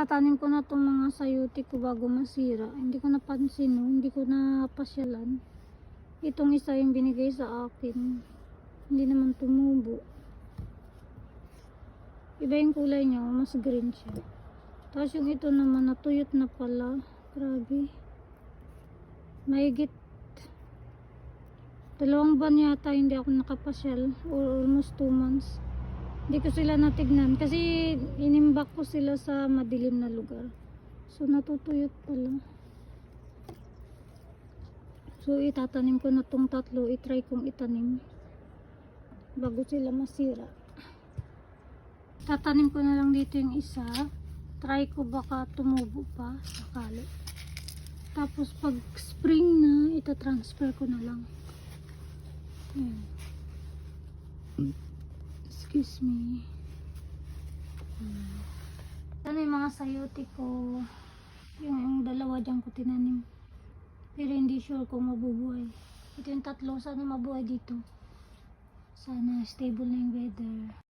Itatanim ko na itong mga sayuti ko bago masira. Hindi ko napansin, hindi ko napasyalan. Itong isa yung binigay sa akin. Hindi naman tumubo. Iba yung kulay niya, mas green siya. Tapos yung ito naman, natuyot na pala. Grabe. Mahigit dalawang buwan yata hindi ako nakapasyal or almost 2 months. Hindi ko sila natignan kasi inimbak ko sila sa madilim na lugar. So natutuyot pala. So itatanim ko na tong tatlo, itry kong itanim bago sila masira. Tatanim ko na lang dito yung isa. Try ko baka tumubo pa sakali. Tapos pag spring na, ita-transfer ko na lang. Ayan. Excuse me. Hmm. Ano yung mga sayote ko? Yung, yung dalawa dyan ko tinanim. Pero hindi sure kung mabubuhay. Ito yung tatlo. Sana mabuhay dito. Sana stable na yung weather.